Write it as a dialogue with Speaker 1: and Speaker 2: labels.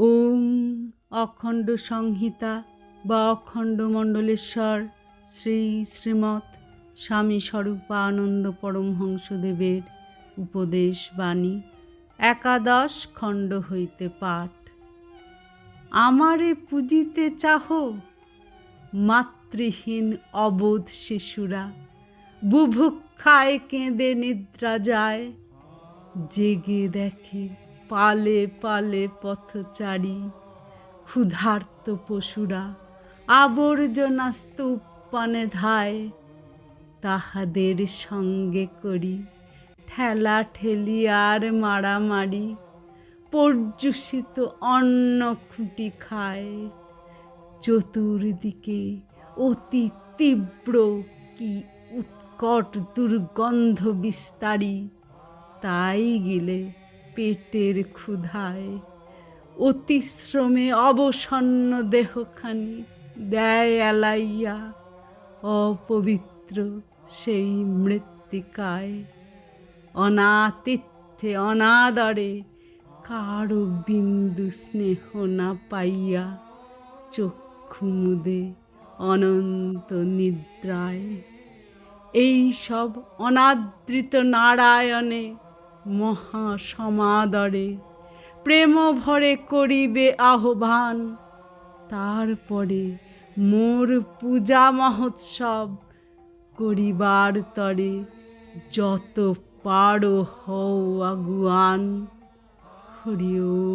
Speaker 1: ওম অখণ্ড সংহিতা বা অখণ্ড মণ্ডলেশ্বর শ্রী শ্রীমৎ স্বামী স্বরূপানন্দ পরমহংসদেবের উপদেশ বাণী, একাদশ খণ্ড হইতে পাঠ। আমারে পুজিতে চাহ, মাতৃহীন অবোধ শিশুরা, বুভুক্ষায় কেঁদে নিদ্রা যায়, জেগে দেখে পালে পালে পথচারী ক্ষুধার্ত পশুরা আবর্জনা স্তূপ পানে ধায়, তাহাদের সঙ্গে করি ঠেলা ঠেলি আর মারামারি, পর্যুষিত অন্ন খুঁটি খায়। চতুর্দিকে অতি তীব্র কি উৎকট দুর্গন্ধ বিস্তারী, তাই গেলে পেটের ক্ষুধায়। অতিশ্রমে অবসন্ন দেহখানি দেয় এলাইয়া অপবিত্র সেই মৃত্তিকায়। অনাতিথ্যে অনাদরে কারও বিন্দু স্নেহ না পাইয়া চক্ষু মুদে অনন্ত নিদ্রায়। এই সব অনাদৃত নারায়ণে মহা সমাদরে প্রেম ভরে করিবে আহ্বান। তারপরে মোর পূজা মহোৎসব করিবার তরে যত পারো হও আগুয়ান। হরি ওম।